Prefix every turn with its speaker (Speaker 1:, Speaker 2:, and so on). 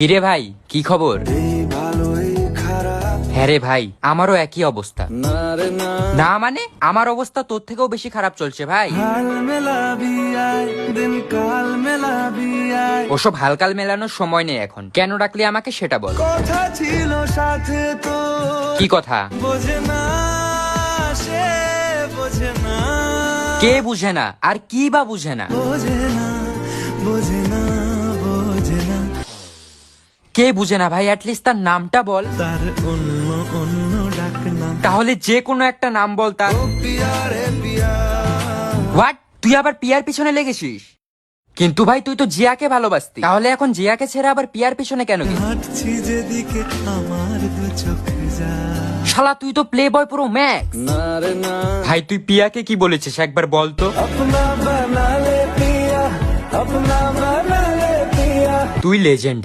Speaker 1: হিরে ভাই, কি খবর? হ্যাঁ রে ভাই, আমারও একই অবস্থা। না মানে আমার অবস্থা তোর থেকেও বেশি খারাপ চলছে ভাই। ওসব হালকাল মেলানোর সময় নেই এখন। কেন ডাকলি আমাকে সেটা বল। কি কথা? কে বুঝে না? আর কি বা বুঝে না? কে বুঝে না ভাই? অ্যাটলিস্ট তার নামটা বল।
Speaker 2: তার অন্য অন্য
Speaker 1: তাহলে যে কোনো একটা নাম বল তার। হোয়াট তুই আবার পিয়ার পিছনে লেগেছিস? কিন্তু ভাই তুই তো জিয়াকে ভালোবাসতি। তাহলে এখন জিয়াকে ছেড়ে আবার পিয়ার পিছনে কেন শালা তুই তো প্লে বয় পুরো ম্যাক্স ভাই তুই পিয়াকে কি বলেছিস? একবার বল তো। তুই লেজেন্ড